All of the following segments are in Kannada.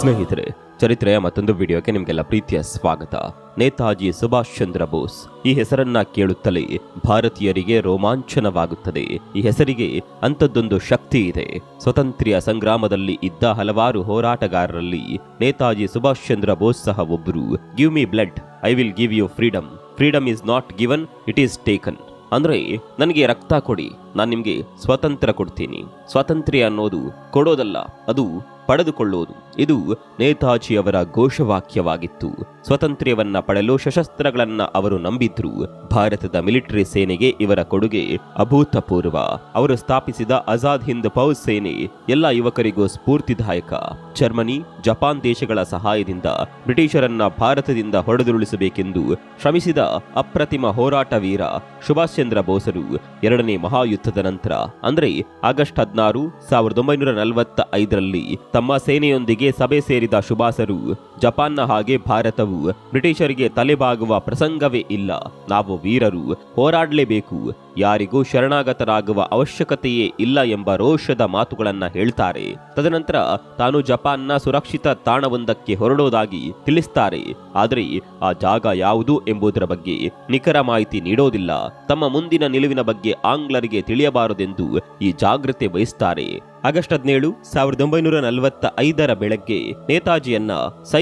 ಸ್ನೇಹಿತರೆ, ಚರಿತ್ರೆಯ ಮತ್ತೊಂದು ವಿಡಿಯೋಕ್ಕೆ ನಿಮಗೆಲ್ಲ ಪ್ರೀತಿಯ ಸ್ವಾಗತ. ನೇತಾಜಿ ಸುಭಾಷ್ ಚಂದ್ರ ಬೋಸ್. ಈ ಹೆಸರನ್ನ ಕೇಳುತ್ತಲೇ ಭಾರತೀಯರಿಗೆ ರೋಮಾಂಚನವಾಗುತ್ತದೆ. ಈ ಹೆಸರಿಗೆ ಅಂಥದ್ದೊಂದು ಶಕ್ತಿ ಇದೆ. ಸ್ವತಂತ್ರ್ಯ ಸಂಗ್ರಾಮದಲ್ಲಿ ಇದ್ದ ಹಲವಾರು ಹೋರಾಟಗಾರರಲ್ಲಿ ನೇತಾಜಿ ಸುಭಾಷ್ ಚಂದ್ರ ಬೋಸ್ ಸಹ ಒಬ್ಬರು give me blood I will give you freedom freedom is not given it is taken ಅಂದ್ರೆ, ನನಗೆ ರಕ್ತ ಕೊಡಿ, ನಾನು ನಿಮಗೆ ಸ್ವಾತಂತ್ರ್ಯ ಕೊಡ್ತೀನಿ. ಸ್ವಾತಂತ್ರ್ಯ ಅನ್ನೋದು ಕೊಡೋದಲ್ಲ, ಅದು ಪಡೆದುಕೊಳ್ಳೋದು ಇದು ನೇತಾಜಿಯವರ ಘೋಷವಾಕ್ಯವಾಗಿತ್ತು. ಸ್ವಾತಂತ್ರ್ಯವನ್ನ ಪಡೆಯಲು ಸಶಸ್ತ್ರಗಳನ್ನ ಅವರು ನಂಬಿದ್ರು. ಭಾರತದ ಮಿಲಿಟರಿ ಸೇನೆಗೆ ಇವರ ಕೊಡುಗೆ ಅಭೂತಪೂರ್ವ. ಅವರು ಸ್ಥಾಪಿಸಿದ ಆಜಾದ್ ಹಿಂದ್ ಫೌಜ್ ಸೇನೆ ಎಲ್ಲ ಯುವಕರಿಗೂ ಸ್ಫೂರ್ತಿದಾಯಕ. ಜರ್ಮನಿ, ಜಪಾನ್ ದೇಶಗಳ ಸಹಾಯದಿಂದ ಬ್ರಿಟಿಷರನ್ನ ಭಾರತದಿಂದ ಹೊಡೆದುರುಳಿಸಬೇಕೆಂದು ಶ್ರಮಿಸಿದ ಅಪ್ರತಿಮ ಹೋರಾಟ ವೀರ ಸುಭಾಷ್ ಚಂದ್ರ ಬೋಸರು ಎರಡನೇ ಮಹಾಯುದ್ಧದ ನಂತರ. ಅಂದ್ರೆ ಆಗಸ್ಟ್ ಹದಿನಾರು, ಸಾವಿರದ ಒಂಬೈನೂರ ನಲವತ್ತ ಐದರಲ್ಲಿ ತಮ್ಮ ಸೇನೆಯೊಂದಿಗೆ ಸಭೆ ಸೇರಿದ ಸುಭಾಸರು ಜಪಾನ್ನ ಹಾಗೆ ಭಾರತವು ಬ್ರಿಟಿಷರಿಗೆ ತಲೆಬಾಗುವ ಪ್ರಸಂಗವೇ ಇಲ್ಲ. ನಾವು ವೀರರು, ಹೋರಾಡಲೇಬೇಕು. ಯಾರಿಗೂ ಶರಣಾಗತರಾಗುವ ಅವಶ್ಯಕತೆಯೇ ಇಲ್ಲ ಎಂಬ ರೋಷದ ಮಾತುಗಳನ್ನು ಹೇಳ್ತಾರೆ. ತದನಂತರ ತಾನು ಜಪಾನ್ನ ಸುರಕ್ಷಿತ ತಾಣವೊಂದಕ್ಕೆ ಹೊರಡೋದಾಗಿ ತಿಳಿಸ್ತಾರೆ. ಆದರೆ ಆ ಜಾಗ ಯಾವುದು ಎಂಬುದರ ಬಗ್ಗೆ ನಿಖರ ಮಾಹಿತಿ ನೀಡೋದಿಲ್ಲ. ತಮ್ಮ ಮುಂದಿನ ನಿಲುವಿನ ಬಗ್ಗೆ ಆಂಗ್ಲರಿಗೆ ತಿಳಿಯಬಾರದೆಂದು ಈ ಜಾಗ್ರತೆ ವಹಿಸ್ತಾರೆ ಆಗಸ್ಟ್ ಹದಿನೇಳು, ಸಾವಿರದ ಒಂಬೈನೂರ ನಲವತ್ತ ಐದರ ಬೆಳಗ್ಗೆ ನೇತಾಜಿಯನ್ನ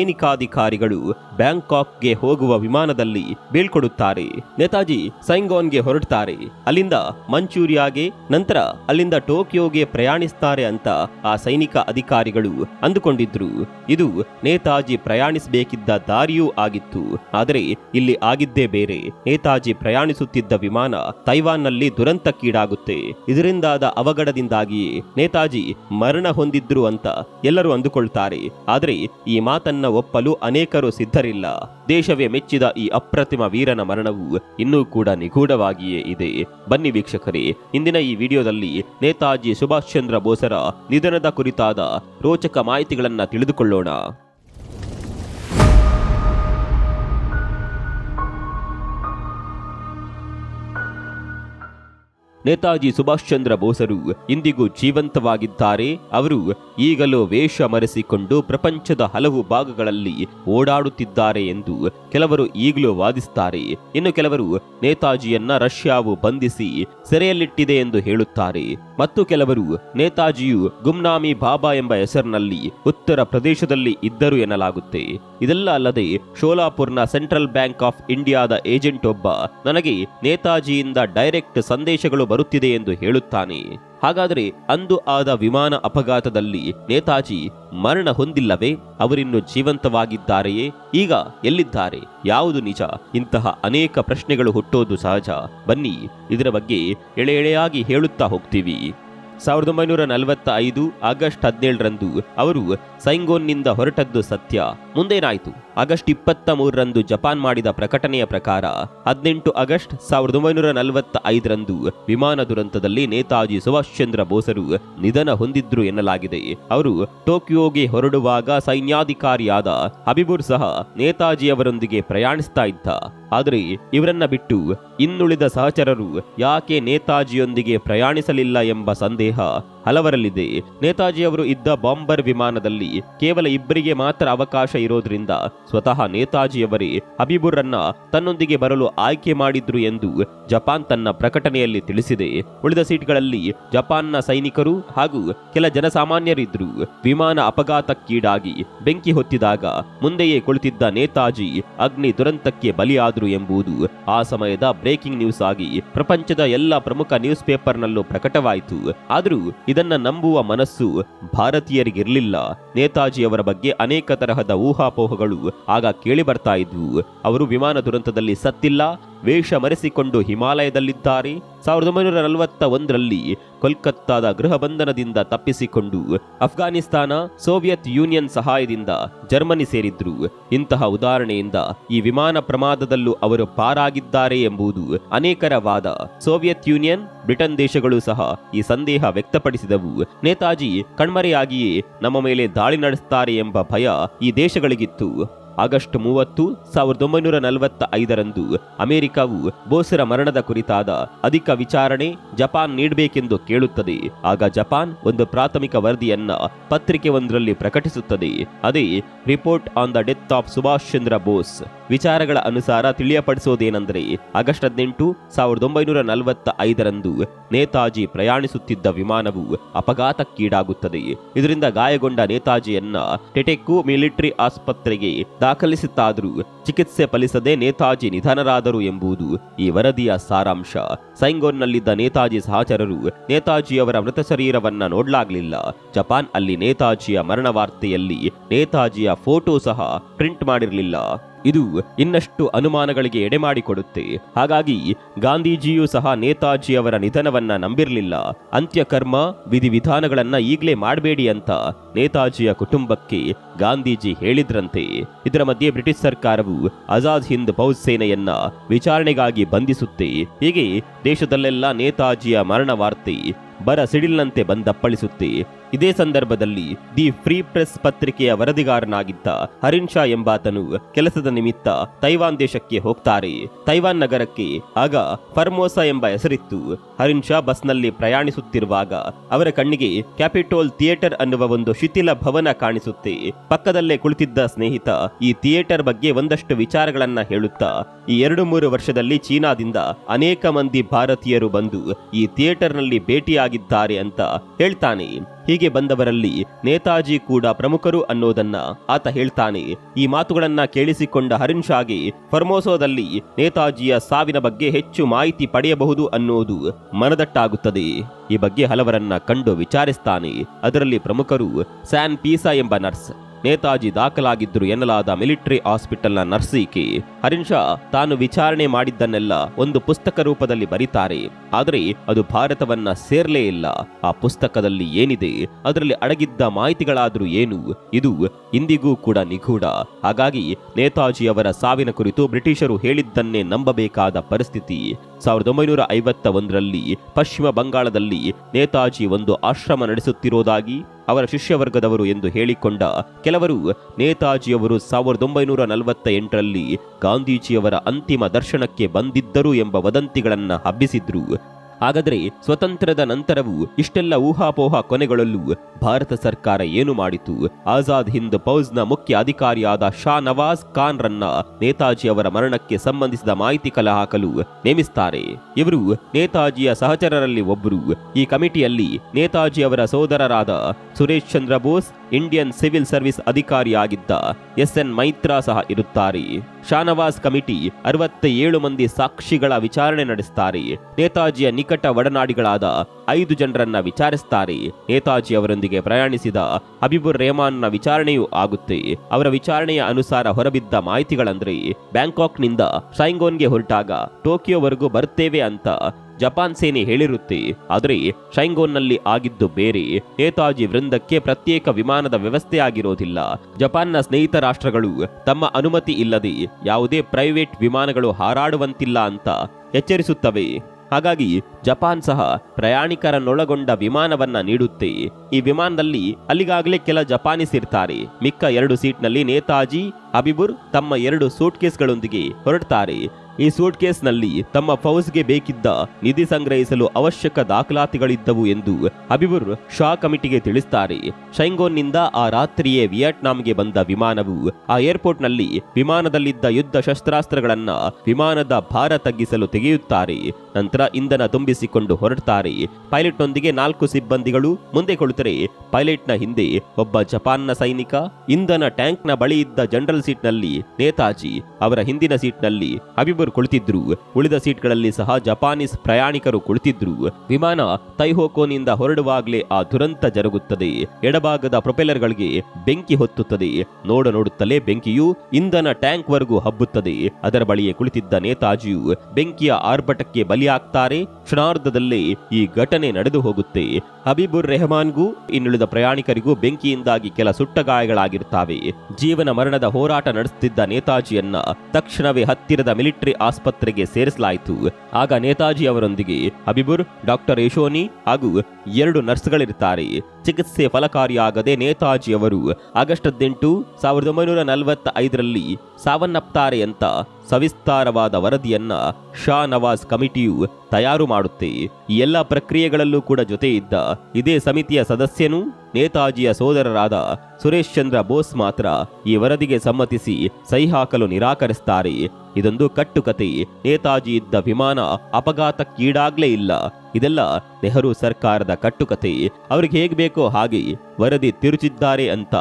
ಸೈನಿಕಾಧಿಕಾರಿಗಳು ಬ್ಯಾಂಕಾಕ್ಗೆ ಹೋಗುವ ವಿಮಾನದಲ್ಲಿ ಬೀಳ್ಕೊಡುತ್ತಾರೆ. ನೇತಾಜಿ ಸೈಂಗೋನ್ಗೆ ಹೊರಡ್ತಾರೆ. ಅಲ್ಲಿಂದ ಮಂಚೂರಿಯಾಗೆ, ನಂತರ ಅಲ್ಲಿಂದ ಟೋಕಿಯೋಗೆ ಪ್ರಯಾಣಿಸ್ತಾರೆ ಅಂತ ಆ ಸೈನಿಕ ಅಧಿಕಾರಿಗಳು ಅಂದುಕೊಂಡಿದ್ರು. ಇದು ನೇತಾಜಿ ಪ್ರಯಾಣಿಸಬೇಕಿದ್ದ ದಾರಿಯೂ ಆಗಿತ್ತು. ಆದರೆ ಇಲ್ಲಿ ಆಗಿದ್ದೇ ಬೇರೆ. ನೇತಾಜಿ ಪ್ರಯಾಣಿಸುತ್ತಿದ್ದ ವಿಮಾನ ತೈವಾನ್ನಲ್ಲಿ ದುರಂತಕ್ಕೀಡಾಗುತ್ತೆ. ಇದರಿಂದಾದ ಅವಘಡದಿಂದಾಗಿಯೇ ನೇತಾಜಿ ಮರಣ ಹೊಂದಿದ್ರು ಅಂತ ಎಲ್ಲರೂ ಅಂದುಕೊಳ್ತಾರೆ. ಆದರೆ ಈ ಮಾತನ್ನ ಒಪ್ಪಲು ಅನೇಕರು ಸಿದ್ಧರಿಲ್ಲ. ದೇಶವೇ ಮೆಚ್ಚಿದ ಈ ಅಪ್ರತಿಮ ವೀರನ ಮರಣವು ಇನ್ನೂ ಕೂಡ ನಿಗೂಢವಾಗಿಯೇ ಇದೆ. ಬನ್ನಿ ವೀಕ್ಷಕರೇ, ಇಂದಿನ ಈ ವಿಡಿಯೋದಲ್ಲಿ ನೇತಾಜಿ ಸುಭಾಷ್ ಚಂದ್ರ ಬೋಸರ ನಿಧನದ ಕುರಿತಾದ ರೋಚಕ ಮಾಹಿತಿಗಳನ್ನ ತಿಳಿದುಕೊಳ್ಳೋಣ. ನೇತಾಜಿ ಸುಭಾಷ್ ಚಂದ್ರ ಬೋಸರು ಇಂದಿಗೂ ಜೀವಂತವಾಗಿದ್ದಾರೆ. ಅವರು ಈಗಲೂ ವೇಷ ಮರೆಸಿಕೊಂಡು ಪ್ರಪಂಚದ ಹಲವು ಭಾಗಗಳಲ್ಲಿ ಓಡಾಡುತ್ತಿದ್ದಾರೆ ಎಂದು ಕೆಲವರು ಈಗಲೂ ವಾದಿಸುತ್ತಾರೆ ಇನ್ನು ಕೆಲವರು ನೇತಾಜಿಯನ್ನ ರಷ್ಯಾವು ಬಂಧಿಸಿ ಸೆರೆಯಲ್ಲಿಟ್ಟಿದೆ ಎಂದು ಹೇಳುತ್ತಾರೆ. ಮತ್ತು ಕೆಲವರು ನೇತಾಜಿಯು ಗುಮ್ನಾಮಿ ಬಾಬಾ ಎಂಬ ಹೆಸರಿನಲ್ಲಿ ಉತ್ತರ ಪ್ರದೇಶದಲ್ಲಿ ಇದ್ದರು ಎನ್ನಲಾಗುತ್ತೆ. ಇದೆಲ್ಲ ಅಲ್ಲದೆ ಶೋಲಾಪುರ್ನ ಸೆಂಟ್ರಲ್ ಬ್ಯಾಂಕ್ ಆಫ್ ಇಂಡಿಯಾದ ಏಜೆಂಟ್ ಒಬ್ಬ ನನಗೆ ನೇತಾಜಿಯಿಂದ ಡೈರೆಕ್ಟ್ ಸಂದೇಶಗಳು ಬರುತ್ತಿದೆ ಎಂದು ಹೇಳುತ್ತಾನೆ. ಹಾಗಾದರೆ ಅಂದು ಆದ ವಿಮಾನ ಅಪಘಾತದಲ್ಲಿ ನೇತಾಜಿ ಮರಣ ಹೊಂದಿಲ್ಲವೇ? ಅವರಿನ್ನು ಜೀವಂತವಾಗಿದ್ದಾರೆಯೇ? ಈಗ ಎಲ್ಲಿದ್ದಾರೆ? ಯಾವುದು ನಿಜ? ಇಂತಹ ಅನೇಕ ಪ್ರಶ್ನೆಗಳು ಹುಟ್ಟೋದು ಸಹಜ. ಬನ್ನಿ, ಇದರ ಬಗ್ಗೆ ಎಳೆ ಎಳೆಯಾಗಿ ಹೇಳುತ್ತಾ ಹೋಗ್ತೀವಿ. ಸಾವಿರದ ಒಂಬೈನೂರ ನಲವತ್ತ ಐದು ಆಗಸ್ಟ್ ಹದಿನೇಳರಂದು ಅವರು ಸೈಂಗೋನ್ನಿಂದ ಹೊರಟದ್ದು ಸತ್ಯ. ಮುಂದೇನಾಯಿತು? ಆಗಸ್ಟ್ ಇಪ್ಪತ್ತ ಮೂರರಂದು ಜಪಾನ್ ಮಾಡಿದ ಪ್ರಕಟಣೆಯ ಪ್ರಕಾರ, ಹದಿನೆಂಟು ಆಗಸ್ಟ್ ಸಾವಿರದ ಒಂಬೈನೂರ ನಲವತ್ತ ಐದರಂದು ವಿಮಾನ ದುರಂತದಲ್ಲಿ ನೇತಾಜಿ ಸುಭಾಷ್ ಚಂದ್ರ ಬೋಸರು ನಿಧನ ಹೊಂದಿದ್ರು ಎನ್ನಲಾಗಿದೆ. ಅವರು ಟೋಕಿಯೋಗೆ ಹೊರಡುವಾಗ ಸೈನ್ಯಾಧಿಕಾರಿಯಾದ ಹಬಿಬುರ್ ಸಹ ನೇತಾಜಿಯವರೊಂದಿಗೆ ಪ್ರಯಾಣಿಸ್ತಾ ಇದ್ದ. ಆದರೆ ಇವರನ್ನ ಬಿಟ್ಟು ಇನ್ನುಳಿದ ಸಹಚರರು ಯಾಕೆ ನೇತಾಜಿಯೊಂದಿಗೆ ಪ್ರಯಾಣಿಸಲಿಲ್ಲ ಎಂಬ ಸಂದೇಹ ಹಲವರಲ್ಲಿದೆ. ನೇತಾಜಿಯವರು ಇದ್ದ ಬಾಂಬರ್ ವಿಮಾನದಲ್ಲಿ ಕೇವಲ ಇಬ್ಬರಿಗೆ ಮಾತ್ರ ಅವಕಾಶ ಇರೋದ್ರಿಂದ ಸ್ವತಃ ನೇತಾಜಿಯವರೇ ಹಬೀಬುರನ್ನ ತನ್ನೊಂದಿಗೆ ಬರಲು ಆಯ್ಕೆ ಮಾಡಿದ್ರು ಎಂದು ಜಪಾನ್ ತನ್ನ ಪ್ರಕಟಣೆಯಲ್ಲಿ ತಿಳಿಸಿದೆ. ಉಳಿದ ಸೀಟ್ಗಳಲ್ಲಿ ಜಪಾನ್ನ ಸೈನಿಕರು ಹಾಗೂ ಕೆಲ ಜನಸಾಮಾನ್ಯರಿದ್ರು ವಿಮಾನ ಅಪಘಾತಕ್ಕೀಡಾಗಿ ಬೆಂಕಿ ಹೊತ್ತಿದಾಗ ಮುಂದೆಯೇ ಕುಳಿತಿದ್ದ ನೇತಾಜಿ ಅಗ್ನಿ ದುರಂತಕ್ಕೆ ಬಲಿಯಾದರು ಎಂಬುದು ಆ ಸಮಯದ ಬ್ರೇಕಿಂಗ್ ನ್ಯೂಸ್ ಆಗಿ ಪ್ರಪಂಚದ ಎಲ್ಲ ಪ್ರಮುಖ ನ್ಯೂಸ್ ಪೇಪರ್ನಲ್ಲೂ ಪ್ರಕಟವಾಯಿತು. ಆದರೂ ಇದನ್ನ ನಂಬುವ ಮನಸ್ಸು ಭಾರತೀಯರಿಗಿರಲಿಲ್ಲ. ನೇತಾಜಿಯವರ ಬಗ್ಗೆ ಅನೇಕ ತರಹದ ಊಹಾಪೋಹಗಳು ಆಗ ಕೇಳಿ ಬರ್ತಾ ಇದ್ವು. ಅವರು ವಿಮಾನ ದುರಂತದಲ್ಲಿ ಸತ್ತಿಲ್ಲ ವೇಷ ಮರೆಸಿಕೊಂಡು ಹಿಮಾಲಯದಲ್ಲಿದ್ದಾರೆ. ಸಾವಿರದ ಒಂಬೈನೂರ ನಲವತ್ತ ಒಂದರಲ್ಲಿ ಕೋಲ್ಕತ್ತಾದ ಗೃಹ ಬಂಧನದಿಂದ ತಪ್ಪಿಸಿಕೊಂಡು ಅಫ್ಘಾನಿಸ್ತಾನ, ಸೋವಿಯತ್ ಯೂನಿಯನ್ ಸಹಾಯದಿಂದ ಜರ್ಮನಿ ಸೇರಿದ್ರು. ಇಂತಹ ಉದಾಹರಣೆಯಿಂದ ಈ ವಿಮಾನ ಪ್ರಮಾದದಲ್ಲೂ ಅವರು ಪಾರಾಗಿದ್ದಾರೆ ಎಂಬುದು ಅನೇಕರ ವಾದ ಸೋವಿಯತ್ ಯೂನಿಯನ್, ಬ್ರಿಟನ್ ದೇಶಗಳು ಸಹ ಈ ಸಂದೇಹ ವ್ಯಕ್ತಪಡಿಸಿದವು. ನೇತಾಜಿ ಕಣ್ಮರೆಯಾಗಿಯೇ ನಮ್ಮ ಮೇಲೆ ದಾಳಿ ನಡೆಸುತ್ತಾರೆ ಎಂಬ ಭಯ ಈ ದೇಶಗಳಿಗಿತ್ತು. ಆಗಸ್ಟ್ ಮೂವತ್ತು, ಸಾವಿರದ ಒಂಬೈನೂರ ನಲವತ್ತ ಐದರಂದು ಅಮೆರಿಕವು ಬೋಸರ ಮರಣದ ಕುರಿತಾದ ಅಧಿಕ ವಿಚಾರಣೆ ಜಪಾನ್ ನೀಡಬೇಕೆಂದು ಕೇಳುತ್ತದೆ. ಆಗ ಜಪಾನ್ ಒಂದು ಪ್ರಾಥಮಿಕ ವರದಿಯನ್ನ ಪತ್ರಿಕೆ ಒಂದರಲ್ಲಿ ಪ್ರಕಟಿಸುತ್ತದೆ. ಅದೇ report on the death of Subhash Chandra Bose. ವಿಚಾರಗಳ ಅನುಸಾರ ತಿಳಿಯಪಡಿಸೋದೇನೆಂದರೆ ಆಗಸ್ಟ್ ಹದಿನೆಂಟು ಸಾವಿರದ ಒಂಬೈನೂರ ನಲವತ್ತ ಐದರಂದು ನೇತಾಜಿ ಪ್ರಯಾಣಿಸುತ್ತಿದ್ದ ವಿಮಾನವು ಅಪಘಾತಕ್ಕೀಡಾಗುತ್ತದೆ. ಇದರಿಂದ ಗಾಯಗೊಂಡ ನೇತಾಜಿಯನ್ನ ಟೆಟೆಕ್ಕು ಮಿಲಿಟರಿ ಆಸ್ಪತ್ರೆಗೆ ದಾಖಲಿಸುತ್ತಾದರೂ ಚಿಕಿತ್ಸೆ ಫಲಿಸದೆ ನೇತಾಜಿ ನಿಧನರಾದರು ಎಂಬುದು ಈ ವರದಿಯ ಸಾರಾಂಶ. ಸೈಂಗೋನ್ನಲ್ಲಿದ್ದ ನೇತಾಜಿ ಸಹಚರರು ನೇತಾಜಿಯವರ ಮೃತ ಶರೀರವನ್ನ ನೋಡಲಾಗಲಿಲ್ಲ. ಜಪಾನ್ ಅಲ್ಲಿ ನೇತಾಜಿಯ ಮರಣ ವಾರ್ತೆಯಲ್ಲಿ ನೇತಾಜಿಯ ಫೋಟೋ ಸಹ ಪ್ರಿಂಟ್ ಮಾಡಿರಲಿಲ್ಲ. ಇದು ಇನ್ನಷ್ಟು ಅನುಮಾನಗಳಿಗೆ ಎಡೆಮಾಡಿಕೊಡುತ್ತೆ. ಹಾಗಾಗಿ ಗಾಂಧೀಜಿಯೂ ಸಹ ನೇತಾಜಿಯವರ ನಿಧನವನ್ನ ನಂಬಿರಲಿಲ್ಲ. ಅಂತ್ಯಕರ್ಮ, ವಿಧಿವಿಧಾನಗಳನ್ನ ಈಗಲೇ ಮಾಡಬೇಡಿ ಅಂತ ನೇತಾಜಿಯ ಕುಟುಂಬಕ್ಕೆ ಗಾಂಧೀಜಿ ಹೇಳಿದ್ರಂತೆ. ಇದರ ಮಧ್ಯೆ ಬ್ರಿಟಿಷ್ ಸರ್ಕಾರವು ಆಜಾದ್ ಹಿಂದ್ ಫೌಜ್ ಸೇನೆಯನ್ನ ವಿಚಾರಣೆಗಾಗಿ ಬಂಧಿಸುತ್ತೆ. ಹೀಗೆ ದೇಶದಲ್ಲೆಲ್ಲ ನೇತಾಜಿಯ ಮರಣ ವಾರ್ತೆ ಬರ ಸಿಡಿಲ್ನಂತೆ ಬಂದಪ್ಪಳಿಸುತ್ತೆ. ಇದೇ ಸಂದರ್ಭದಲ್ಲಿ ದಿ ಫ್ರೀ ಪ್ರೆಸ್ ಪತ್ರಿಕೆಯ ವರದಿಗಾರನಾಗಿದ್ದ ಹರಿನ್ ಶಾ ಎಂಬಾತನು ಕೆಲಸದ ನಿಮಿತ್ತ ತೈವಾನ್ ದೇಶಕ್ಕೆ ಹೋಗ್ತಾರೆ. ತೈವಾನ್ ನಗರಕ್ಕೆ ಆಗ ಫರ್ಮೋಸಾ ಎಂಬ ಹೆಸರಿತ್ತು. ಹರಿನ್ ಶಾ ಬಸ್ನಲ್ಲಿ ಪ್ರಯಾಣಿಸುತ್ತಿರುವಾಗ ಅವರ ಕಣ್ಣಿಗೆ ಕ್ಯಾಪಿಟೋಲ್ ಥಿಯೇಟರ್ ಅನ್ನುವ ಒಂದು ಶಿಥಿಲ ಭವನ ಕಾಣಿಸುತ್ತೆ. ಪಕ್ಕದಲ್ಲೇ ಕುಳಿತಿದ್ದ ಸ್ನೇಹಿತ ಈ ಥಿಯೇಟರ್ ಬಗ್ಗೆ ಒಂದಷ್ಟು ವಿಚಾರಗಳನ್ನ ಹೇಳುತ್ತಾ, ಈ ಎರಡು ಮೂರು ವರ್ಷದಲ್ಲಿ ಚೀನಾದಿಂದ ಅನೇಕ ಮಂದಿ ಭಾರತೀಯರು ಬಂದು ಈ ಥಿಯೇಟರ್ನಲ್ಲಿ ಭೇಟಿಯಾಗಿದ್ದಾರೆ ಅಂತ ಹೇಳ್ತಾನೆ. ಹೀಗೆ ಬಂದವರಲ್ಲಿ ನೇತಾಜಿ ಕೂಡ ಪ್ರಮುಖರು ಅನ್ನೋದನ್ನ ಆತ ಹೇಳ್ತಾನೆ. ಈ ಮಾತುಗಳನ್ನ ಕೇಳಿಸಿಕೊಂಡ ಹರಿನ್ ಶಾಗೆ ಫರ್ಮೋಸೋದಲ್ಲಿ ನೇತಾಜಿಯ ಸಾವಿನ ಬಗ್ಗೆ ಹೆಚ್ಚು ಮಾಹಿತಿ ಪಡೆಯಬಹುದು ಅನ್ನೋದು ಮನದಟ್ಟಾಗುತ್ತದೆ. ಈ ಬಗ್ಗೆ ಹಲವರನ್ನ ಕಂಡು ವಿಚಾರಿಸ್ತಾನೆ. ಅದರಲ್ಲಿ ಪ್ರಮುಖರು ಸ್ಯಾನ್ ಪೀಸಾ ಎಂಬ ನರ್ಸ್. ನೇತಾಜಿ ದಾಖಲಾಗಿದ್ದರು ಎನ್ನಲಾದ ಮಿಲಿಟರಿ ಹಾಸ್ಪಿಟಲ್ನ ನರ್ಸಿಕಿ ಹರಿನ್ ಶಾ ತಾನು ವಿಚಾರಣೆ ಮಾಡಿದ್ದನ್ನೆಲ್ಲ ಒಂದು ಪುಸ್ತಕ ರೂಪದಲ್ಲಿ ಬರೀತಾರೆ. ಆದರೆ ಅದು ಭಾರತವನ್ನ ಸೇರ್ಲೇ ಇಲ್ಲ. ಆ ಪುಸ್ತಕದಲ್ಲಿ ಏನಿದೆ, ಅದರಲ್ಲಿ ಅಡಗಿದ್ದ ಮಾಹಿತಿಗಳಾದರೂ ಏನು? ಇದು ಇಂದಿಗೂ ಕೂಡ ನಿಗೂಢ. ಹಾಗಾಗಿ ನೇತಾಜಿ ಅವರ ಸಾವಿನ ಕುರಿತು ಬ್ರಿಟಿಷರು ಹೇಳಿದ್ದನ್ನೇ ನಂಬಬೇಕಾದ ಪರಿಸ್ಥಿತಿ. ಸಾವಿರದ ಒಂಬೈನೂರ ಐವತ್ತ ಒಂದರಲ್ಲಿ ಪಶ್ಚಿಮ ಬಂಗಾಳದಲ್ಲಿ ನೇತಾಜಿ ಒಂದು ಆಶ್ರಮ ನಡೆಸುತ್ತಿರೋದಾಗಿ ಅವರ ಶಿಷ್ಯವರ್ಗದವರು ಎಂದು ಹೇಳಿಕೊಂಡ ಕೆಲವರು ನೇತಾಜಿಯವರು ಸಾವಿರದ ಒಂಬೈನೂರ ನಲವತ್ತ ಎಂಟರಲ್ಲಿ ಗಾಂಧೀಜಿಯವರ ಅಂತಿಮ ದರ್ಶನಕ್ಕೆ ಬಂದಿದ್ದರು ಎಂಬ ವದಂತಿಗಳನ್ನು ಹಬ್ಬಿಸಿದ್ರು. ಹಾಗಾದರೆ ಸ್ವತಂತ್ರದ ನಂತರವೂ ಇಷ್ಟೆಲ್ಲ ಊಹಾಪೋಹ ಕೊನೆಗೊಳ್ಳಲು ಭಾರತ ಸರ್ಕಾರ ಏನು ಮಾಡಿತು? ಆಜಾದ್ ಹಿಂದ್ ಫೌಜ್ನ ಮುಖ್ಯ ಅಧಿಕಾರಿಯಾದ ಶಾ ನವಾಜ್ ಖಾನ್ ರನ್ನ ನೇತಾಜಿ ಅವರ ಮರಣಕ್ಕೆ ಸಂಬಂಧಿಸಿದ ಮಾಹಿತಿ ಕಲೆ ಹಾಕಲು ನೇಮಿಸ್ತಾರೆ. ಇವರು ನೇತಾಜಿಯ ಸಹಚರರಲ್ಲಿ ಒಬ್ಬರು. ಈ ಕಮಿಟಿಯಲ್ಲಿ ನೇತಾಜಿ ಅವರ ಸೋದರರಾದ Suresh Chandra Bose, Indian civil service ಅಧಿಕಾರಿಯಾಗಿದ್ದ S N Maitra ಸಹ ಇರುತ್ತಾರೆ. ಶಾನವಾಸ್ ಕಮಿಟಿ ಅರವತ್ತ ಏಳು ಮಂದಿ ಸಾಕ್ಷಿಗಳ ವಿಚಾರಣೆ ನಡೆಸ್ತಾರೆ. ನೇತಾಜಿಯ ನಿಕಟ ಒಡನಾಡಿಗಳಾದ ಐದು ಜನರನ್ನ ವಿಚಾರಿಸ್ತಾರೆ. ನೇತಾಜಿ ಅವರೊಂದಿಗೆ ಪ್ರಯಾಣಿಸಿದ ಹಬೀಬುರ್ ರೆಹಮಾನ್ನ ವಿಚಾರಣೆಯೂ ಆಗುತ್ತೆ. ಅವರ ವಿಚಾರಣೆಯ ಅನುಸಾರ ಹೊರಬಿದ್ದ ಮಾಹಿತಿಗಳಂದ್ರೆ ಬ್ಯಾಂಕಾಕ್ನಿಂದ ಶೈಂಗೋನ್ಗೆ ಹೊರಟಾಗ ಟೋಕಿಯೋವರೆಗೂ ಬರ್ತೇವೆ ಅಂತ ಜಪಾನ್ ಸೇನೆ ಹೇಳಿರುತ್ತೆ, ಆದರೆ ಶೈಂಗೋನ್ನಲ್ಲಿ ಆಗಿದ್ದು ಬೇರೆ. ನೇತಾಜಿ ವೃಂದಕ್ಕೆ ಪ್ರತ್ಯೇಕ ವಿಮಾನದ ವ್ಯವಸ್ಥೆ ಆಗಿರೋದಿಲ್ಲ. ಜಪಾನ್ನ ಸ್ನೇಹಿತ ರಾಷ್ಟ್ರಗಳು ತಮ್ಮ ಅನುಮತಿ ಇಲ್ಲದೆ ಯಾವುದೇ ಪ್ರೈವೇಟ್ ವಿಮಾನಗಳು ಹಾರಾಡುವಂತಿಲ್ಲ ಅಂತ ಎಚ್ಚರಿಸುತ್ತವೆ. ಹಾಗಾಗಿ ಜಪಾನ್ ಸಹ ಪ್ರಯಾಣಿಕರನ್ನೊಳಗೊಂಡ ವಿಮಾನವನ್ನ ನೀಡುತ್ತೆ. ಈ ವಿಮಾನದಲ್ಲಿ ಅಲ್ಲಿಗಾಗಲೇ ಕೆಲ ಜಪಾನೀಸ್ ಇರ್ತಾರೆ. ಮಿಕ್ಕ ಎರಡು ಸೀಟ್ನಲ್ಲಿ ನೇತಾಜಿ, ಅಬಿಬುರ್ ತಮ್ಮ ಎರಡು ಸೂಟ್ಕೇಸ್ಗಳೊಂದಿಗೆ ಹೊರಡ್ತಾರೆ. ಈ ಸೂಟ್ ಕೇಸ್ನಲ್ಲಿ ತಮ್ಮ ಫೌಜ್ಗೆ ಬೇಕಿದ್ದ ನಿಧಿ ಸಂಗ್ರಹಿಸಲು ಅವಶ್ಯಕ ದಾಖಲಾತಿಗಳಿದ್ದವು ಎಂದು ಹಬಿಬುರ್ ಶಾ ಕಮಿಟಿಗೆ ತಿಳಿಸ್ತಾರೆ. ಶೈಂಗೋನ್ನಿಂದ ಆ ರಾತ್ರಿಯೇ ವಿಯೆಟ್ನಾಂಗೆ ಬಂದ ವಿಮಾನವು ಆ ಏರ್ಪೋರ್ಟ್ನಲ್ಲಿ ವಿಮಾನದಲ್ಲಿದ್ದ ಯುದ್ಧ ಶಸ್ತ್ರಾಸ್ತ್ರಗಳನ್ನ ವಿಮಾನದ ಭಾರ ತಗ್ಗಿಸಲು ತೆಗೆಯುತ್ತಾರೆ. ನಂತರ ಇಂಧನ ತುಂಬಿಸಿಕೊಂಡು ಹೊರಡ್ತಾರೆ. ಪೈಲಟ್ನೊಂದಿಗೆ ನಾಲ್ಕು ಸಿಬ್ಬಂದಿಗಳು ಮುಂದೆ ಕುಳಿತರೆ. ಪೈಲಟ್ನ ಹಿಂದೆ ಒಬ್ಬ ಜಪಾನ್ನ ಸೈನಿಕ, ಇಂಧನ ಟ್ಯಾಂಕ್ನ ಬಳಿ ಇದ್ದ ಜನರಲ್ ಸೀಟ್ನಲ್ಲಿ ನೇತಾಜಿ, ಅವರ ಹಿಂದಿನ ಸೀಟ್ನಲ್ಲಿ ಹಬಿಬುರ್ ಕುಳಿತಿದ್ರು. ಉಳಿದ ಸೀಟ್ಗಳಲ್ಲಿ ಸಹ ಜಪಾನೀಸ್ ಪ್ರಯಾಣಿಕರು ಕುಳಿತಿದ್ರು. ವಿಮಾನ ತೈಹೋಕೋನಿಂದ ಹೊರಡುವಾಗಲೇ ಆ ದುರಂತ ಜರುಗುತ್ತದೆ. ಎಡಭಾಗದ ಪ್ರೊಪೆಲ್ಲರ್ಗಳಿಗೆ ಬೆಂಕಿ ಹೊತ್ತುತ್ತದೆ. ನೋಡ ನೋಡುತ್ತಲೇ ಬೆಂಕಿಯು ಇಂಧನ ಟ್ಯಾಂಕ್ ವರೆಗೂ ಹಬ್ಬುತ್ತದೆ. ಅದರ ಬಳಿಯೇ ಕುಳಿತಿದ್ದ ನೇತಾಜಿಯು ಬೆಂಕಿಯ ಆರ್ಭಟಕ್ಕೆ ಬಲಿಯಾಗ್ತಾರೆ. ಕ್ಷಣಾರ್ಧದಲ್ಲೇ ಈ ಘಟನೆ ನಡೆದು ಹೋಗುತ್ತೆ. ಹಬೀಬುರ್ ರೆಹಮಾನ್ಗೂ, ಇನ್ನುಳಿದ ಪ್ರಯಾಣಿಕರಿಗೂ ಬೆಂಕಿಯಿಂದಾಗಿ ಕೆಲ ಸುಟ್ಟ ಗಾಯಗಳಾಗಿರುತ್ತವೆ ಜೀವನ ಮರಣದ ಹೋರಾಟ ನಡೆಸುತ್ತಿದ್ದ ನೇತಾಜಿಯನ್ನ ತಕ್ಷಣವೇ ಹತ್ತಿರದ ಮಿಲಿಟರಿ ಆಸ್ಪತ್ರೆಗೆ ಸೇರಿಸಲಾಯಿತು. ಆಗ ನೇತಾಜಿ ಅವರೊಂದಿಗೆ ಅಬಿಬುರ್, ಡಾಕ್ಟರ್ ಯಶೋನಿ ಹಾಗೂ ಎರಡು ನರ್ಸ್ಗಳಿರುತ್ತಾರೆ. ಚಿಕಿತ್ಸೆ ಫಲಕಾರಿಯಾಗದೆ ನೇತಾಜಿ ಅವರು ಆಗಸ್ಟ್ ಹದಿನೆಂಟು, ಸಾವಿರದ ಒಂಬೈನೂರ ನಲವತ್ತ ಐದರಲ್ಲಿ ಸಾವನ್ನಪ್ತಾರೆ ಅಂತ ಸವಿಸ್ತಾರವಾದ ವರದಿಯನ್ನ ಶಾ ನವಾಜ್ ಕಮಿಟಿಯು ತಯಾರು ಮಾಡುತ್ತೆ. ಈ ಎಲ್ಲ ಪ್ರಕ್ರಿಯೆಗಳಲ್ಲೂ ಕೂಡ ಜೊತೆ ಇದ್ದ ಇದೇ ಸಮಿತಿಯ ಸದಸ್ಯನೂ ನೇತಾಜಿಯ ಸೋದರರಾದ ಸುರೇಶ್ ಚಂದ್ರ ಬೋಸ್ ಮಾತ್ರ ಈ ವರದಿಗೆ ಸಮ್ಮತಿಸಿ ಸಹಿ ಹಾಕಲು ನಿರಾಕರಿಸ್ತಾರೆ. ಇದೊಂದು ಕಟ್ಟುಕತೆ. ನೇತಾಜಿ ಇದ್ದ ವಿಮಾನ ಅಪಘಾತಕ್ಕೀಡಾಗ್ಲೇ ಇಲ್ಲ. ಇದೆಲ್ಲ ನೆಹರು ಸರ್ಕಾರದ ಕಟ್ಟುಕತೆ ಅವ್ರಿಗೆ ಹೇಗ್ ಬೇಕೋ ಹಾಗೆ ವರದಿ ತಿರುಚಿದ್ದಾರೆ ಅಂತ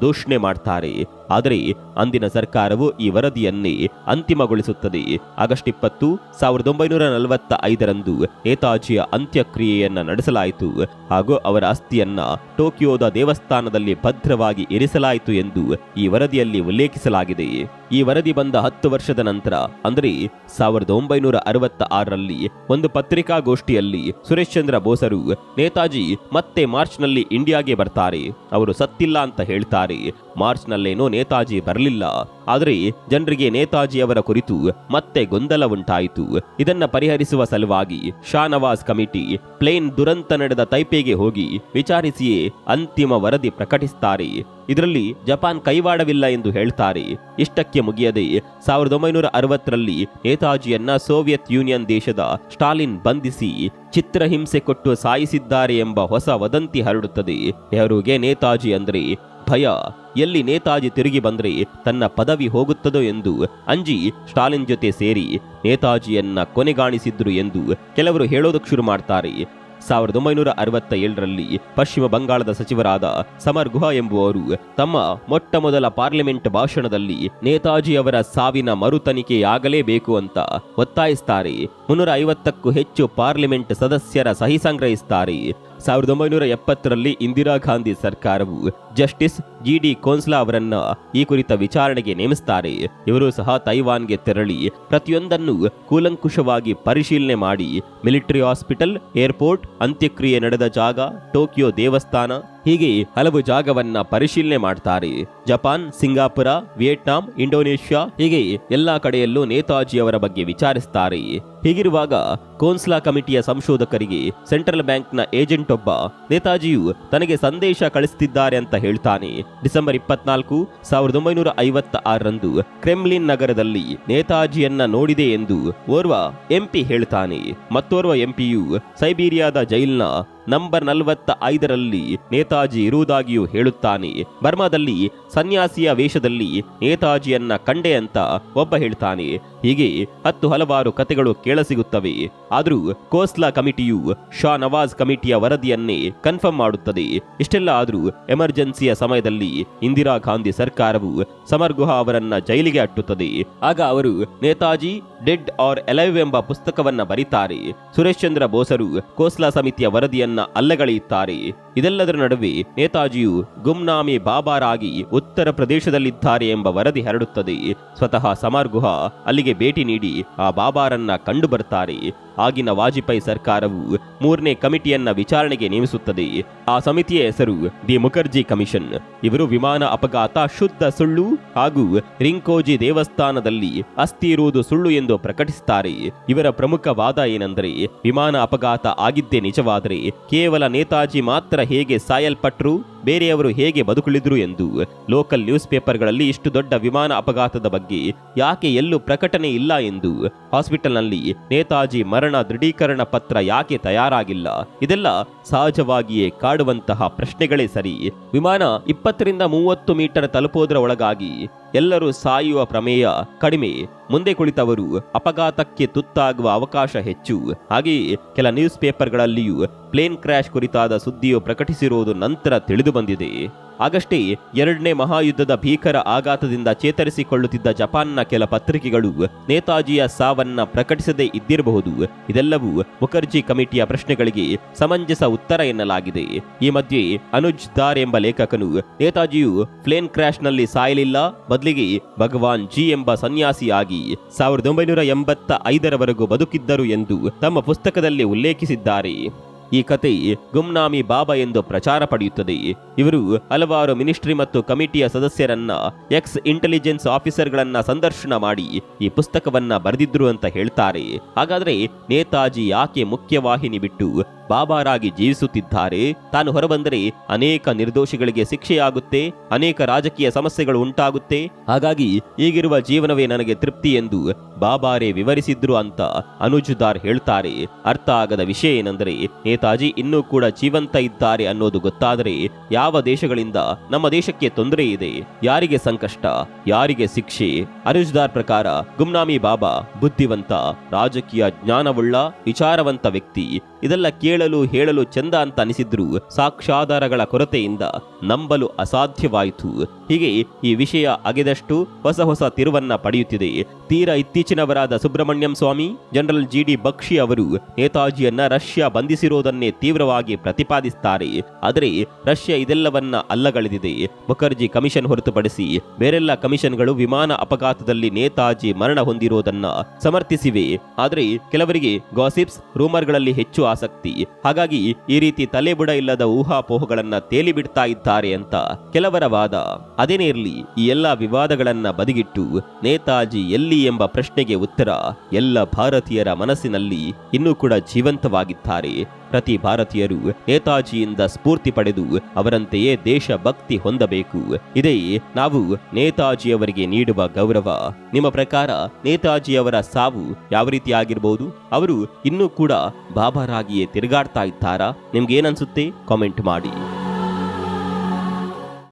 ದೂಷಣೆ ಮಾಡ್ತಾರೆ. ಆದರೆ ಅಂದಿನ ಸರ್ಕಾರವು ಈ ವರದಿಯನ್ನೇ ಅಂತಿಮಗೊಳಿಸುತ್ತದೆ. ಆಗಸ್ಟ್ ಇಪ್ಪತ್ತು, ಸಾವಿರದ ಒಂಬೈನೂರ ನಲವತ್ತ ಐದರಂದು ನೇತಾಜಿಯ ಅಂತ್ಯಕ್ರಿಯೆಯನ್ನ ನಡೆಸಲಾಯಿತು. ಹಾಗೂ ಅವರ ಅಸ್ಥಿಯನ್ನ ಟೋಕಿಯೋದ ದೇವಸ್ಥಾನದಲ್ಲಿ ಭದ್ರವಾಗಿ ಇರಿಸಲಾಯಿತು ಎಂದು ಈ ವರದಿಯಲ್ಲಿ ಉಲ್ಲೇಖಿಸಲಾಗಿದೆ. ಈ ವರದಿ ಬಂದ ಹತ್ತು ವರ್ಷದ ನಂತರ, ಅಂದರೆ ಸಾವಿರದ ಒಂಬೈನೂರ ಅರವತ್ತ ಆರರಲ್ಲಿ ಒಂದು ಪತ್ರಿಕಾಗೋಷ್ಠಿಯಲ್ಲಿ ಸುರೇಶ್ ಚಂದ್ರ ಬೋಸರು, ನೇತಾಜಿ ಮತ್ತೆ ಮಾರ್ಚ್ನಲ್ಲಿ ಇಂಡಿಯಾಗೆ ಬರ್ತಾರೆ. ಅವರು ಸತ್ತಿಲ್ಲ ಅಂತ ಹೇಳ್ತಾರೆ. ಮಾರ್ಚ್ನಲ್ಲೇನೋ ನೇತಾಜಿ ಬರಲಿಲ್ಲ. ಆದರೆ ಜನರಿಗೆ ನೇತಾಜಿ ಅವರ ಕುರಿತು ಮತ್ತೆ ಗೊಂದಲ ಉಂಟಾಯಿತು. ಇದನ್ನ ಪರಿಹರಿಸುವ ಸಲುವಾಗಿ ಶಾನವಾಜ್ ಕಮಿಟಿ ಪ್ಲೇನ್ ದುರಂತ ನಡೆದ ತೈಪೆಗೆ ಹೋಗಿ ವಿಚಾರಿಸಿಯೇ ಅಂತಿಮ ವರದಿ ಪ್ರಕಟಿಸ್ತಾರೆ. ಇದರಲ್ಲಿ ಜಪಾನ್ ಕೈವಾಡವಿಲ್ಲ ಎಂದು ಹೇಳ್ತಾರೆ. ಇಷ್ಟಕ್ಕೆ ಮುಗಿಯದೆ ಸಾವಿರದ ಒಂಬೈನೂರ ಅರವತ್ತರಲ್ಲಿ ನೇತಾಜಿಯನ್ನ ಸೋವಿಯತ್ ಯೂನಿಯನ್ ದೇಶದ ಸ್ಟಾಲಿನ್ ಬಂಧಿಸಿ ಚಿತ್ರಹಿಂಸೆ ಕೊಟ್ಟು ಸಾಯಿಸಿದ್ದಾರೆ ಎಂಬ ಹೊಸ ವದಂತಿ ಹರಡುತ್ತದೆ. ನೆಹರುಗೆ ನೇತಾಜಿ ಅಂದ್ರೆ ಭಯ. ಎಲ್ಲಿ ನೇತಾಜಿ ತಿರುಗಿ ಬಂದ್ರೆ ತನ್ನ ಪದವಿ ಹೋಗುತ್ತದೋ ಎಂದು ಅಂಜಿ ಸ್ಟಾಲಿನ್ ಜೊತೆ ಸೇರಿ ನೇತಾಜಿಯನ್ನ ಕೊನೆಗಾಣಿಸಿದ್ರು ಎಂದು ಕೆಲವರು ಹೇಳೋದಕ್ಕೆ ಶುರು ಮಾಡ್ತಾರೆ. ಸಾವಿರದ ಒಂಬೈನೂರ ಅರವತ್ತ ಏಳರಲ್ಲಿ ಪಶ್ಚಿಮ ಬಂಗಾಳದ ಸಚಿವರಾದ ಸಮರ್ ಗುಹಾ ಎಂಬುವರು ತಮ್ಮ ಮೊಟ್ಟ ಮೊದಲ ಪಾರ್ಲಿಮೆಂಟ್ ಭಾಷಣದಲ್ಲಿ ನೇತಾಜಿ ಅವರ ಸಾವಿನ ಮರು ತನಿಖೆಯಾಗಲೇಬೇಕು ಅಂತ ಒತ್ತಾಯಿಸುತ್ತಾರೆ ಮುನ್ನೂರ ಐವತ್ತಕ್ಕೂ ಹೆಚ್ಚು ಪಾರ್ಲಿಮೆಂಟ್ ಸದಸ್ಯರ ಸಹಿ ಸಂಗ್ರಹಿಸ್ತಾರೆ. ಸಾವಿರದ ಒಂಬೈನೂರ ಎಪ್ಪತ್ತರಲ್ಲಿ ಇಂದಿರಾ ಗಾಂಧಿ ಸರ್ಕಾರವು ಜಸ್ಟಿಸ್ ಜಿ ಡಿ ಕೋನ್ಸ್ಲಾ ಅವರನ್ನ ಈ ಕುರಿತ ವಿಚಾರಣೆಗೆ ನೇಮಿಸುತ್ತಾರೆ ಇವರು ಸಹ ತೈವಾನ್ಗೆ ತೆರಳಿ ಪ್ರತಿಯೊಂದನ್ನು ಕೂಲಂಕುಷವಾಗಿ ಪರಿಶೀಲನೆ ಮಾಡಿ ಮಿಲಿಟರಿ ಹಾಸ್ಪಿಟಲ್, ಏರ್ಪೋರ್ಟ್, ಅಂತ್ಯಕ್ರಿಯೆ ನಡೆದ ಜಾಗ, ಟೋಕಿಯೋ ದೇವಸ್ಥಾನ, ಹೀಗೆ ಹಲವು ಜಾಗವನ್ನ ಪರಿಶೀಲನೆ ಮಾಡ್ತಾರೆ. ಜಪಾನ್, ಸಿಂಗಾಪುರ, ವಿಯೆಟ್ನಾಂ, ಇಂಡೋನೇಷ್ಯಾ, ಹೀಗೆ ಎಲ್ಲಾ ಕಡೆಯಲ್ಲೂ ನೇತಾಜಿ ಅವರ ಬಗ್ಗೆ ವಿಚಾರಿಸ್ತಾರೆ. ಹೀಗಿರುವಾಗ ಕೋನ್ಸ್ಲಾ ಕಮಿಟಿಯ ಸಂಶೋಧಕರಿಗೆ ಸೆಂಟ್ರಲ್ ಬ್ಯಾಂಕ್ನ ಏಜೆಂಟ್ ಒಬ್ಬ ನೇತಾಜಿಯು ತನಗೆ ಸಂದೇಶ ಕಳಿಸುತ್ತಿದ್ದಾರೆ ಅಂತ ಹೇಳ್ತಾನೆ. ಡಿಸೆಂಬರ್ ಇಪ್ಪತ್ನಾಲ್ಕು ಸಾವಿರದ ಒಂಬೈನೂರ ಐವತ್ತ ಆರರಂದು ಕ್ರೆಮ್ಲಿನ್ ನಗರದಲ್ಲಿ ನೇತಾಜಿಯನ್ನ ನೋಡಿದೆ ಎಂದು ಓರ್ವ ಎಂಪಿ ಹೇಳ್ತಾನೆ. ಮತ್ತೋರ್ವ ಎಂಪಿಯು ಸೈಬೀರಿಯಾದ ಜೈಲ್ನ ನಂಬರ್ ನಲವತ್ತ ಐದರಲ್ಲಿ ನೇತಾಜಿ ಇರುವುದಾಗಿಯೂ ಹೇಳುತ್ತಾನೆ. ಬರ್ಮಾದಲ್ಲಿ ಸನ್ಯಾಸಿಯ ವೇಷದಲ್ಲಿ ನೇತಾಜಿಯನ್ನ ಕಂಡೆ ಅಂತ ಒಬ್ಬ ಹೇಳ್ತಾನೆ. ಹೀಗೆ ಹತ್ತು ಹಲವಾರು ಕತೆಗಳು ಕೇಳಸಿಗುತ್ತವೆ. ಆದರೂ ಕೋಸ್ಲಾ ಕಮಿಟಿಯು ಶಾ ನವಾಜ್ ಕಮಿಟಿಯ ವರದಿಯನ್ನೇ ಕನ್ಫರ್ಮ್ ಮಾಡುತ್ತದೆ. ಇಷ್ಟೆಲ್ಲ ಆದರೂ ಎಮರ್ಜೆನ್ಸಿಯ ಸಮಯದಲ್ಲಿ ಇಂದಿರಾ ಗಾಂಧಿ ಸರ್ಕಾರವು ಸಮರ್ ಅವರನ್ನ ಜೈಲಿಗೆ ಅಟ್ಟುತ್ತದೆ. ಆಗ ಅವರು ನೇತಾಜಿ ಡೆಡ್ ಆರ್ ಎಲೈವ್ ಎಂಬ ಪುಸ್ತಕವನ್ನ ಬರೀತಾರೆ. ಸುರೇಶ್ ಚಂದ್ರ ಬೋಸರು ಕೋಸ್ಲಾ ಸಮಿತಿಯ ವರದಿಯನ್ನ ಅಲ್ಲಗಳೆಯುತ್ತಾರೆ ಇದೆಲ್ಲದರ ನಡುವೆ ನೇತಾಜಿಯು ಗುಮ್ನಾಮಿ ಬಾಬಾರಾಗಿ ಉತ್ತರ ಪ್ರದೇಶದಲ್ಲಿದ್ದಾರೆ ಎಂಬ ವರದಿ ಹರಡುತ್ತದೆ. ಸ್ವತಃ ಸಮರ್ ಗುಹಾ ಅಲ್ಲಿಗೆ ಭೇಟಿ ನೀಡಿ ಆ ಬಾಬಾರನ್ನ ಕಂಡು ಬರ್ತಾರೆ. ಆಗಿನ ವಾಜಪೇಯಿ ಸರ್ಕಾರವು ಮೂರನೇ ಕಮಿಟಿಯನ್ನ ವಿಚಾರಣೆಗೆ ನೇಮಿಸುತ್ತದೆ. ಆ ಸಮಿತಿಯ ಹೆಸರು ದಿ ಮುಖರ್ಜಿ ಕಮಿಷನ್. ಇವರು ವಿಮಾನ ಅಪಘಾತ, ಶುದ್ಧ ಸುಳ್ಳು ಹಾಗೂ ರಿಂಕೋಜಿ ದೇವಸ್ಥಾನದಲ್ಲಿ ಅಸ್ಥಿ ಇರುವುದು ಸುಳ್ಳು ಎಂದು ಪ್ರಕಟಿಸುತ್ತಾರೆ. ಇವರ ಪ್ರಮುಖ ವಾದ ಏನೆಂದರೆ, ವಿಮಾನ ಅಪಘಾತ ಆಗಿದ್ದೇ ನಿಜವಾದರೆ ಕೇವಲ ನೇತಾಜಿ ಮಾತ್ರ ಹೇಗೆ ಸಾಯಲ್ಪಟ್ರು, ಬೇರೆಯವರು ಹೇಗೆ ಬದುಕುಳಿದ್ರು ಎಂದು ಲೋಕಲ್ ನ್ಯೂಸ್ ಪೇಪರ್ಗಳಲ್ಲಿ ಇಷ್ಟು ದೊಡ್ಡ ವಿಮಾನ ಅಪಘಾತದ ಬಗ್ಗೆ ಯಾಕೆ ಎಲ್ಲೂ ಪ್ರಕಟಣೆ ಇಲ್ಲ ಎಂದು ಹಾಸ್ಪಿಟಲ್ನಲ್ಲಿ ನೇತಾಜಿ ಮರಣ ದೃಢೀಕರಣ ಪತ್ರ ಯಾಕೆ ತಯಾರಾಗಿಲ್ಲ? ಇದೆಲ್ಲ ಸಹಜವಾಗಿಯೇ ಕಾಡುವಂತಹ ಪ್ರಶ್ನೆಗಳೇ ಸರಿ. ವಿಮಾನ ಇಪ್ಪತ್ತರಿಂದ ಮೂವತ್ತು ಮೀಟರ್ ತಲುಪೋದರ ಒಳಗಾಗಿ ಎಲ್ಲರೂ ಸಾಯುವ ಪ್ರಮೇಯ ಕಡಿಮೆ. ಮುಂದೆ ಕುಳಿತವರು ಅಪಘಾತಕ್ಕೆ ತುತ್ತಾಗುವ ಅವಕಾಶ ಹೆಚ್ಚು. ಹಾಗೆಯೇ ಕೆಲ ನ್ಯೂಸ್ ಪೇಪರ್ಗಳಲ್ಲಿಯೂ ಪ್ಲೇನ್ ಕ್ರ್ಯಾಶ್ ಕುರಿತಾದ ಸುದ್ದಿಯು ಪ್ರಕಟಿಸಿರುವುದು ನಂತರ ತಿಳಿದು ಬಂದಿದೆ. ಆಗಷ್ಟೇ ಎರಡನೇ ಮಹಾಯುದ್ಧದ ಭೀಕರ ಆಘಾತದಿಂದ ಚೇತರಿಸಿಕೊಳ್ಳುತ್ತಿದ್ದ ಜಪಾನ್ನ ಕೆಲ ಪತ್ರಿಕೆಗಳು ನೇತಾಜಿಯ ಸಾವನ್ನ ಪ್ರಕಟಿಸದೇ ಇದ್ದಿರಬಹುದು. ಇದೆಲ್ಲವೂ ಮುಖರ್ಜಿ ಕಮಿಟಿಯ ಪ್ರಶ್ನೆಗಳಿಗೆ ಸಮಂಜಸ ಉತ್ತರ ಎನ್ನಲಾಗಿದೆ. ಈ ಮಧ್ಯೆ ಅನುಜ್ ದಾರ್ ಎಂಬ ಲೇಖಕನು ನೇತಾಜಿಯು ಪ್ಲೇನ್ ಕ್ರ್ಯಾಶ್ನಲ್ಲಿ ಸಾಯಲಿಲ್ಲ, ಬದಲಿಗೆ ಭಗವಾನ್ ಜಿ ಎಂಬ ಸನ್ಯಾಸಿಯಾಗಿ ಸಾವಿರದ ಒಂಬೈನೂರ ಎಂಬತ್ತ ಐದರವರೆಗೂ ಬದುಕಿದ್ದರು ಎಂದು ತಮ್ಮ ಪುಸ್ತಕದಲ್ಲಿ ಉಲ್ಲೇಖಿಸಿದ್ದಾರೆ. ಈ ಕತೆ ಗುಮ್ನಾಮಿ ಬಾಬಾ ಎಂದು ಪ್ರಚಾರ ಪಡೆಯುತ್ತದೆ. ಇವರು ಹಲವಾರು ಮಿನಿಸ್ಟ್ರಿ ಮತ್ತು ಕಮಿಟಿಯ ಸದಸ್ಯರನ್ನ, ಎಕ್ಸ್ ಇಂಟೆಲಿಜೆನ್ಸ್ ಆಫೀಸರ್ಗಳನ್ನ ಸಂದರ್ಶನ ಮಾಡಿ ಈ ಪುಸ್ತಕವನ್ನ ಬರೆದಿದ್ರು ಅಂತ ಹೇಳ್ತಾರೆ. ಹಾಗಾದ್ರೆ ನೇತಾಜಿ ಯಾಕೆ ಮುಖ್ಯವಾಹಿನಿ ಬಿಟ್ಟು ಬಾಬಾರಾಗಿ ಜೀವಿಸುತ್ತಿದ್ದಾರೆ. ತಾನು ಹೊರಬಂದರೆ ಅನೇಕ ನಿರ್ದೋಷಿಗಳಿಗೆ ಶಿಕ್ಷೆಯಾಗುತ್ತೆ, ಅನೇಕ ರಾಜಕೀಯ ಸಮಸ್ಯೆಗಳು ಉಂಟಾಗುತ್ತೆ. ಹಾಗಾಗಿ ಈಗಿರುವ ಜೀವನವೇ ನನಗೆ ತೃಪ್ತಿ ಎಂದು ಬಾಬಾರೇ ವಿವರಿಸಿದ್ರು ಅಂತ ಅನುಜುದಾರ್ ಹೇಳ್ತಾರೆ. ಅರ್ಥ ಆಗದ ವಿಷಯ ಏನೆಂದರೆ, ನೇತಾಜಿ ಇನ್ನೂ ಕೂಡ ಜೀವಂತ ಇದ್ದಾರೆ ಅನ್ನೋದು ಗೊತ್ತಾದರೆ ಯಾವ ದೇಶಗಳಿಂದ ನಮ್ಮ ದೇಶಕ್ಕೆ ತೊಂದರೆ ಇದೆ, ಯಾರಿಗೆ ಸಂಕಷ್ಟ, ಯಾರಿಗೆ ಶಿಕ್ಷೆ? ಅನುಜುದಾರ್ ಪ್ರಕಾರ ಗುಮ್ನಾಮಿ ಬಾಬಾ ಬುದ್ಧಿವಂತ, ರಾಜಕೀಯ ಜ್ಞಾನವುಳ್ಳ, ವಿಚಾರವಂತ ವ್ಯಕ್ತಿ. ಇದೆಲ್ಲ ಕೇಳಲು ಹೇಳಲು ಚಂದ ಅಂತ ಅನಿಸಿದ್ರು ಸಾಕ್ಷ್ಯಾಧಾರಗಳ ಕೊರತೆಯಿಂದ ನಂಬಲು ಅಸಾಧ್ಯವಾಯಿತು. ಹೀಗೆ ಈ ವಿಷಯ ಅಗೆದಷ್ಟು ಹೊಸ ಹೊಸ ತಿರುವನ್ನ ಪಡೆಯುತ್ತಿದೆ. ತೀರಾ ಇತ್ತೀಚಿನವರಾದ Subramanian Swamy, general G D Bakshi ಅವರು ನೇತಾಜಿಯನ್ನ ರಷ್ಯಾ ಬಂಧಿಸಿರೋದನ್ನೇ ತೀವ್ರವಾಗಿ ಪ್ರತಿಪಾದಿಸುತ್ತಾರೆ ಆದರೆ ರಷ್ಯಾ ಇದೆಲ್ಲವನ್ನ ಅಲ್ಲಗಳೆದಿದೆ. ಮುಖರ್ಜಿ ಕಮಿಷನ್ ಹೊರತುಪಡಿಸಿ ಬೇರೆಲ್ಲ ಕಮಿಷನ್ಗಳು ವಿಮಾನ ಅಪಘಾತದಲ್ಲಿ ನೇತಾಜಿ ಮರಣ ಹೊಂದಿರೋದನ್ನ ಸಮರ್ಥಿಸಿವೆ. ಆದರೆ ಕೆಲವರಿಗೆ ಗಾಸಿಪ್ಸ್, ರೂಮರ್ಗಳಲ್ಲಿ ಹೆಚ್ಚು ಆಸಕ್ತಿ. ಹಾಗಾಗಿ ಈ ರೀತಿ ತಲೆಬುಡ ಇಲ್ಲದ ಊಹಾಪೋಹಗಳನ್ನ ತೇಲಿ ಬಿಡ್ತಾ ಇದ್ದಾರೆ ಅಂತ ಕೆಲವರ ವಾದ. ಅದೇನೇ ಇರಲಿ, ಈ ಎಲ್ಲ ವಿವಾದಗಳನ್ನ ಬದಿಗಿಟ್ಟು ನೇತಾಜಿ ಎಲ್ಲಿ ಎಂಬ ಪ್ರಶ್ನೆಗೆ ಉತ್ತರ ಎಲ್ಲ ಭಾರತೀಯರ ಮನಸ್ಸಿನಲ್ಲಿ ಇನ್ನೂ ಕೂಡ ಜೀವಂತವಾಗಿದ್ದಾರೆ. ಪ್ರತಿ ಭಾರತೀಯರು ನೇತಾಜಿಯಿಂದ ಸ್ಫೂರ್ತಿ ಪಡೆದು ಅವರಂತೆಯೇ ದೇಶಭಕ್ತಿ ಹೊಂದಬೇಕು. ಇದೇ ನಾವು ನೇತಾಜಿಯವರಿಗೆ ನೀಡುವ ಗೌರವ. ನಿಮ್ಮ ಪ್ರಕಾರ ನೇತಾಜಿಯವರ ಸಾವು ಯಾವ ರೀತಿ ಆಗಿರಬಹುದು ಅವರು ಇನ್ನೂ ಕೂಡ ಬಾಬಾರಾಗಿಯೇ ತಿರುಗಾಡ್ತಾ ಇದ್ದಾರಾ? ನಿಮ್ಗೆ ಏನನ್ಸುತ್ತೆ ಕಾಮೆಂಟ್ ಮಾಡಿ.